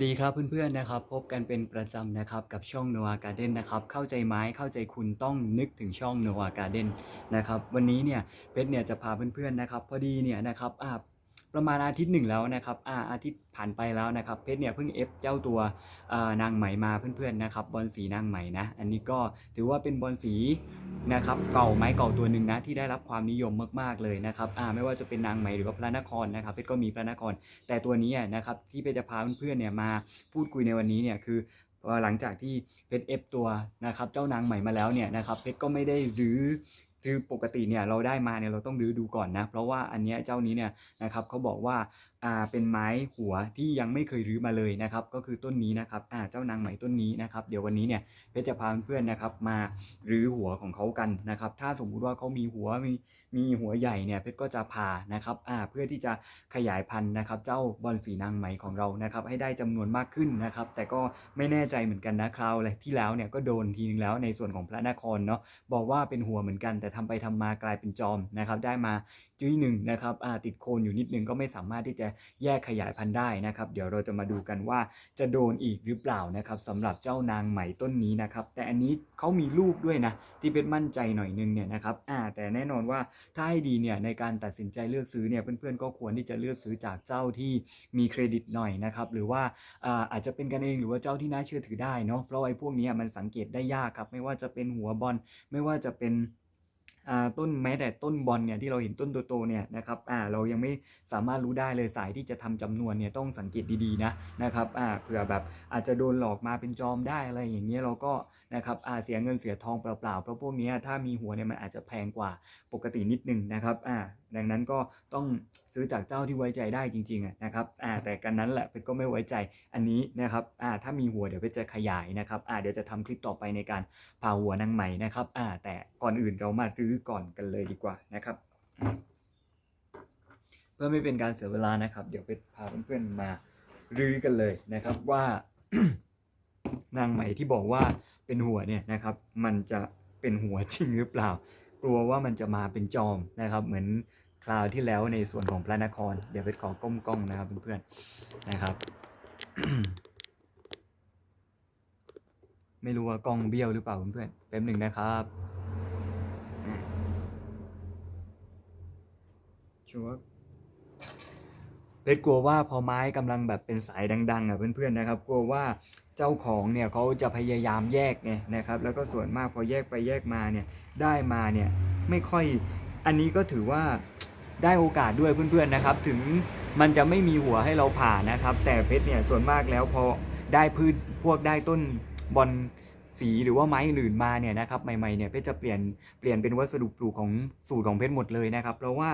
สวัสดีครับเพื่อนๆนะครับ พบกันเป็นประจำนะครับกับช่อง n o a Garden นะครับเข้าใจไม้เข้าใจคุณต้องนึกถึงช่อง n o a Garden นะครับวันนี้เนี่ยเพชรเนี่ยจะพาเพื่อนๆนะครับ พอดีเนี่ยนะครับอ่า ประมาณอาทิตย์หนึ่งแล้วนะครับอาอาทิตย์ผ่านไปแล้วนะครับเพชรเนี่ยเพิ่งเอฟเจ้าตัวนางไหมมาเพื่อนๆนะครับบอลสีนางไหมนะ อันนี้ก็ถือว่าเป็นบอลสีนะครับเก่าไม้เก่าตัวหนึ่งนะที่ได้รับความนิยมมากๆเลยนะครับอ่าไม่ว่าจะเป็นนางไหมหรือว่าพระนครนะครับเพชรก็มีพระนคร แต่ตัวนี้นะครับที่เพชรจะพาเพื่อนๆเนี่ยมาพูดคุยในวันนี้เนี่ยคือหลังจากที่เพชรเอฟตัวนะครับเจ้านางใหม่มาแล้วเนี่ยนะครับเพชรก็ไม่ได้รื้อ คือปกติเนี่ยเราได้มาเนี่ยเราต้องรื้อดูก่อนนะ เพราะว่าอันเนี้ยเจ้านี้เนี่ยนะครับเขาบอกว่า อ่าเป็นไม้หัวที่ยังไม่เคยรื้อมาเลยนะครับ ก็คือต้นนี้นะครับอ่าเจ้านางใหมต้นนี้นะครับ เดี๋ยววันนี้เนี่ยเพชรจะพาเพื่อนๆนะครับ มารื้อหัวของเขากันนะครับ ถ้าสมมุติว่าเขามีหัวมีมีหัวใหญ่เนี่ยเพชรก็จะผ่านะครับอ่าเพื่อที่จะขยายพันธุ์นะครับ เจ้าบอลสีนางไหมของเรานะครับ ให้ได้จำนวนมากขึ้นนะครับ แต่ก็ไม่แน่ใจเหมือนกันนะคราวเลยที่แล้วเนี่ยก็โดนทีนึงแล้วในส่วนของพระนครเนาะบอกว่าเป็นหัวเหมือนกัน แต่ทำไปทำมากลายเป็นจอมนะครับ ได้มา จุ้ยหนึ่งนะครับติดโคนอยู่นิดนึงก็ไม่สามารถที่จะแยกขยายพันธุ์ได้นะครับ เดี๋ยวเราจะมาดูกันว่าจะโดนอีกหรือเปล่านะครับสำหรับเจ้านางไหมต้นนี้นะครับ แต่อันนี้เขามีลูกด้วยนะที่เป็นมั่นใจหน่อยนึงเนี่ยนะครับแต่แน่นอนว่าถ้าให้ดีเนี่ยในการตัดสินใจเลือกซื้อเนี่ยเพื่อนๆก็ควรที่จะเลือกซื้อจากเจ้าที่มีเครดิตหน่อยนะครับหรือว่าอาจจะเป็นกันเองหรือว่าเจ้าที่น่าเชื่อถือได้เนาะเพราะไอ้พวกนี้มันสังเกตได้ยากครับ ไม่ว่าจะเป็นหัวบอลไม่ว่าจะเป็น ต้นแม้แต่ต้นบอลเนี่ยที่เราเห็นต้นโตๆเนี่ยนะครับอ่าเรายังไม่สามารถรู้ได้เลยสายที่จะทำจำนวนเนี่ยต้องสังเกตดีๆนะนะครับอ่าเผื่อแบบอาจจะโดนหลอกมาเป็นจอมได้อะไรอย่างเงี้ยเราก็ นะครับอ่าเสียเงินเสียทองเปล่าๆเพราะพวกนี้ถ้ามีหัวเนี่ยมันอาจจะแพงกว่าปกตินิดนึงนะครับอ่าดังนั้นก็ต้องซื้อจากเจ้าที่ไว้ใจได้จริงๆนะครับอ่าแต่กันนั้นแหละเพชรก็ไม่ไว้ใจอันนี้นะครับอ่าถ้ามีหัวเดี๋ยวเพชรจะขยายนะครับอ่าเดี๋ยวจะทำคลิปต่อไปในการผ่าหัวนางไหมนะครับอ่าแต่ก่อนอื่นเรามารื้อก่อนกันเลยดีกว่านะครับ เพื่อไม่เป็นการเสียเวลานะครับ เดี๋ยวเพชรพาเพื่อนๆมารื้อกันเลยนะครับว่า นางไหมที่บอกว่าเป็นหัวเนี่ยนะครับ มันจะเป็นหัวจริงหรือเปล่า กลัวว่ามันจะมาเป็นจอมนะครับ เหมือนคราวที่แล้วในส่วนของพระนคร เดี๋ยวไปขอก้มกล้องนะครับเพื่อนๆนะครับ ไม่รู้ว่ากล้องเบี้ยวหรือเปล่าเพื่อนๆแป๊บหนึ่งนะครับอะชัวร์เพชรกลัวว่าพอไม้กำลังแบบเป็นสายดังๆอะเพื่อนๆนะครับ กลัวว่า เจ้าของเนี่ยเขาจะพยายามแยกไงนะครับ แล้วก็ส่วนมากพอแยกไปแยกมาเนี่ยได้มาเนี่ยไม่ค่อยอันนี้ก็ถือว่าได้โอกาสด้วยเพื่อนๆนะครับ ถึงมันจะไม่มีหัวให้เราผ่านะครับ แต่เพชรเนี่ยส่วนมากแล้วพอได้พืชพวกได้ต้นบอล สีหรือว่าไม้อื่นมาเนี่ยนะครับใหม่ๆเนี่ยเพชรจะเปลี่ยนเปลี่ยนเป็นวัสดุปลูกของสูตรของเพชรหมดเลยนะครับเพราะว่า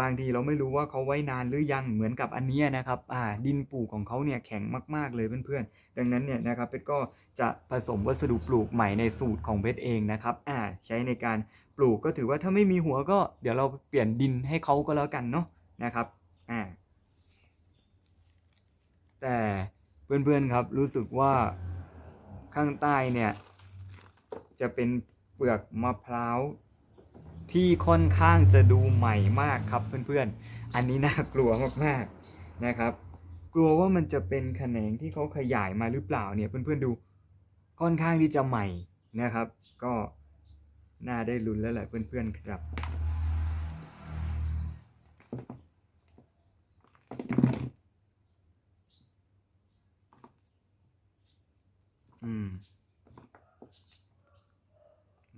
บางทีเราไม่รู้ว่าเขาไว้นานหรือยังเหมือนกับอันนี้นะครับอ่าดินปลูกของเขาเนี่ยแข็งมาก ๆเลยเพื่อนๆ ดังนั้นเนี่ยนะครับเพชรก็จะผสมวัสดุปลูกใหม่ในสูตรของเพชรเองนะครับอ่าใช้ในการปลูกก็ถือว่าถ้าไม่มีหัวก็เดี๋ยวเราเปลี่ยนดินให้เขาก็แล้วกันเนาะนะครับอ่าแต่เพื่อนๆครับรู้สึกว่าข้างใต้เนี่ย จะเป็นเปลือกมะพร้าวที่ค่อนข้างจะดูใหม่มากครับเพื่อนๆ อันนี้น่ากลัวมากๆนะครับ กลัวว่ามันจะเป็นแขนงที่เขาขยายมาหรือเปล่าเนี่ยเพื่อนๆดูค่อนข้างที่จะใหม่นะครับ ก็น่าได้ลุ้นแล้วแหละเพื่อนๆครับ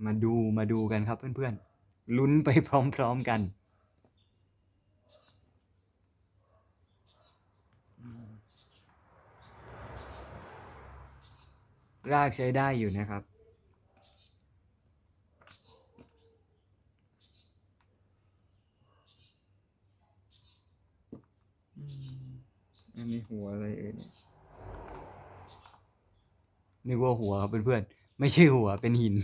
มาดูมาดูกันครับเพื่อนๆ ลุ้นไปพร้อมๆกัน รากใช้ได้อยู่นะครับอันนี้หัวอะไรเอ่ยเนี่ยนึกว่าหัวครับเพื่อนๆ ไม่ใช่หัวเป็นหิน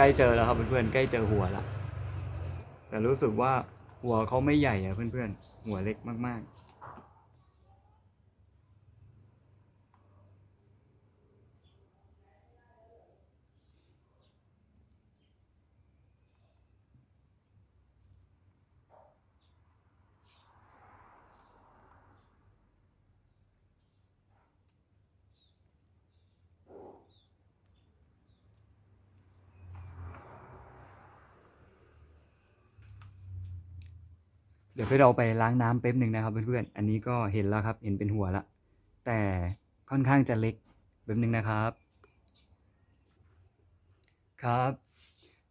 ใกล้เจอแล้วครับเพื่อนๆใกล้เจอหัวแล้วแต่รู้สึกว่าหัวเขาไม่ใหญ่อะเพื่อนๆหัวเล็กมากๆ ดี๋ยวเราไปล้างน้ำแป๊บหนึ่งนะครับเพื่อนๆ อันนี้ก็เห็นแล้วครับ เห็นเป็นหัวละ แต่ค่อนข้างจะเล็กแป๊บหนึ่งนะครับ ครับ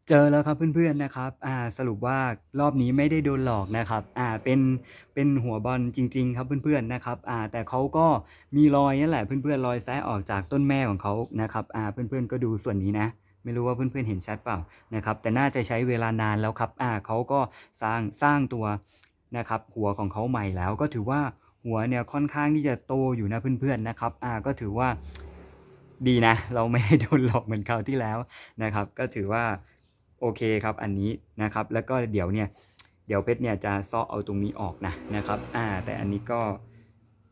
เจอแล้วครับเพื่อนๆนะครับ อ่าสรุปว่ารอบนี้ไม่ได้โดนหลอกนะครับ อ่าเป็นเป็นหัวบอลจริง ๆ ครับเพื่อนๆนะครับ อ่าแต่เขาก็มีรอยนั่นแหละเพื่อนๆรอยแซะออกจากต้นแม่ของเขานะครับ อ่าเพื่อนๆก็ดูส่วนนี้นะไม่รู้ว่าเพื่อนๆเห็นชัดเปล่านะครับ แต่น่าจะใช้เวลานานแล้วครับ อ่าเขาก็สร้างสร้างตัว นะครับหัวของเขาใหม่แล้วก็ถือว่าหัวเนี่ยค่อนข้างที่จะโตอยู่นะเพื่อนๆนะครับอ่าก็ถือว่าดีนะ เราไม่ได้โดนหลอกเหมือนคราวที่แล้วนะครับ ก็ถือว่าโอเคครับอันนี้นะครับ แล้วก็เดี๋ยวเนี่ยเดี๋ยวเพชรเนี่ยจะซาะเอาตรงนี้ออกนะนะครับอ่าแต่อันนี้ก็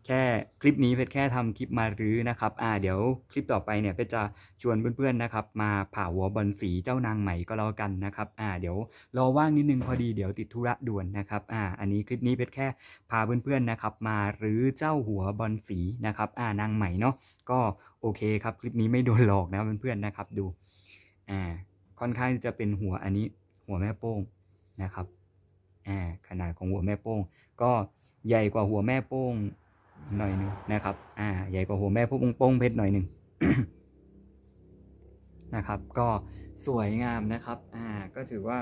แค่คลิปนี้เพชรแค่ทำคลิปมารื้อนะครับ อ่าเดี๋ยวคลิปต่อไปเนี่ยเพชรจะชวนเพื่อนๆนะครับ มาผ่าหัวบอลสีเจ้านางใหม่ก็แล้วกันนะครับ อ่าเดี๋ยวรอว่างนิดนึงพอดีเดี๋ยวติดธุระด่วนนะครับ อ่า อันนี้คลิปนี้เพชรแค่พาเพื่อนๆนะครับ มารื้อเจ้าหัวบอลสีนะครับ อ่านางใหม่เนาะก็โอเคครับคลิปนี้ไม่โดนหลอกนะเพื่อนๆนะครับดู อ่า ค่อนข้างจะเป็นหัวอันนี้หัวแม่โป้งนะครับ อ่าขนาดของหัวแม่โป้ง ก็ใหญ่กว่าหัวแม่โป้ง หน่อยหนึงนะครับ อ่า ใหญ่กว่าหัวแม่โป้งโป้งเพชรหน่อยหนึ่งนะครับ ก็สวยงามนะครับ อ่า ก็ถือว่า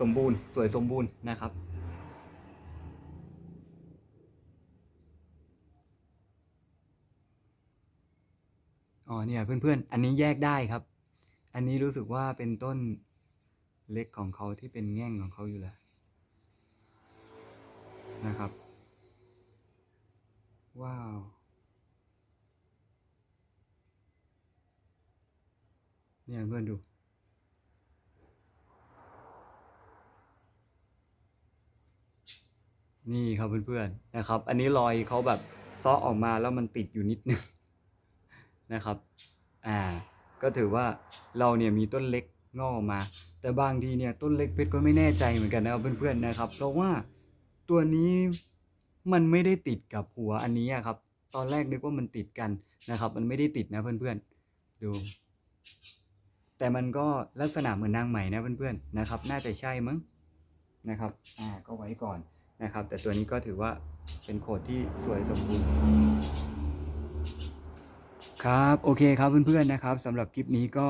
สมบูรณ์ สวยสมบูรณ์นะครับ อ๋อ เนี่ยเพื่อนๆ อันนี้แยกได้ครับ อันนี้รู้สึกว่าเป็นต้นเล็กของเขาที่เป็นแง่งของเขาอยู่แล้วนะครับ ว้าว เนี่ยเพื่อนดู นี่ครับเพื่อนๆนะครับ อันนี้รอยเขาแบบซาะออกมาแล้วมันติดอยู่นิดนึงนะครับ อ่า ก็ถือว่าเราเนี่ยมีต้นเล็กงอกออกมา แต่บางทีเนี่ยต้นเล็กเพชรก็ไม่แน่ใจเหมือนกันนะครับเพื่อนๆนะครับ เพราะว่าตัวนี้ มันไม่ได้ติดกับหัวอันนี้ครับ ตอนแรกนึกว่ามันติดกันนะครับ มันไม่ได้ติดนะเพื่อนๆ ดู แต่มันก็ลักษณะเหมือนนางใหม่นะเพื่อนๆนะครับ น่าจะใช่มั้งนะครับ อ่า ก็ไว้ก่อนนะครับ แต่ตัวนี้ก็ถือว่าเป็นโคดที่สวยสมบูรณ์ครับ โอเคครับเพื่อนๆนะครับสำหรับคลิปนี้ก็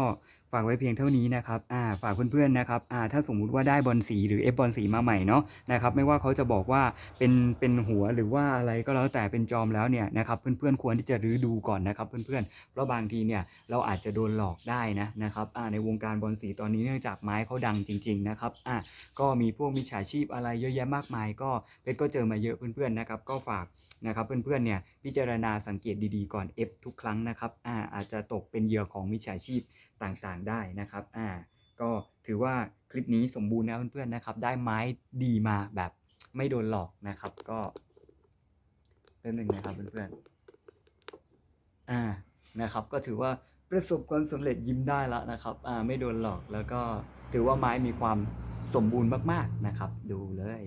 ฝากไว้เพียงเท่านี้นะครับอ่าฝากเพื่อนๆนะครับอ่าถ้าสมมุติว่าได้บอลสีหรือเอฟบอลสีมาใหม่เนาะนะครับไม่ว่าเขาจะบอกว่าเป็นเป็นหัวหรือว่าอะไรก็แล้วแต่เป็นจอมแล้วเนี่ยนะครับเพื่อนๆควรที่จะรื้อดูก่อนนะครับเพื่อนๆเพราะบางทีเนี่ยเราอาจจะโดนหลอกได้นะนะครับอ่าในวงการบอลสีตอนนี้เนื่องจากไม้เขาดังจริง ๆนะครับอ่าก็มีพวกมิจฉาชีพอะไรเยอะแยะมากมาย ก็เพชรก็เจอมาเยอะเพื่อนๆนะครับก็ฝาก นะครับเพื่อนๆเนี่ยพิจารณาสังเกตดีๆก่อน F ทุกครั้งนะครับอ่าอาจจะตกเป็นเหยื่อของมิจฉาชีพต่างๆได้นะครับอ่าก็ถือว่าคลิปนี้สมบูรณ์นะเพื่อนๆนะครับ ได้ไม้ดีมาแบบไม่โดนหลอกนะครับ ก็เป็นหนึ่งนะครับเพื่อนๆอ่านะครับ ก็ถือว่าประสบความสำเร็จยิ้มได้แล้วนะครับอ่าไม่โดนหลอกแล้วก็ถือว่าไม้มีความสมบูรณ์มากๆนะครับ ดูเลย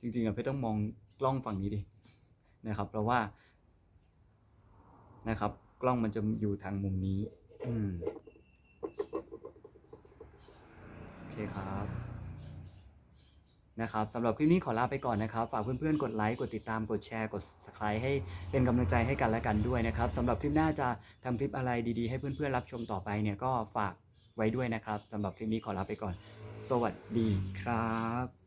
จริงๆอะเพชรต้องมองกล้องฝั่งนี้ดินะครับ เพราะว่านะครับ กล้องมันจะอยู่ทางมุมนี้ อืมโอเคครับนะครับสำหรับคลิปนี้ขอลาไปก่อนนะครับ ฝากเพื่อนๆ กดไลค์ กดติดตาม กดแชร์ กด subscribe ให้เป็นกำลังใจให้กันและกันด้วยนะครับสำหรับคลิปหน้าจะทำคลิปอะไรดีๆ ให้เพื่อนๆ รับชมต่อไปเนี่ยก็ฝากไว้ด้วยนะครับสำหรับคลิปนี้ขอลาไปก่อน สวัสดีครับ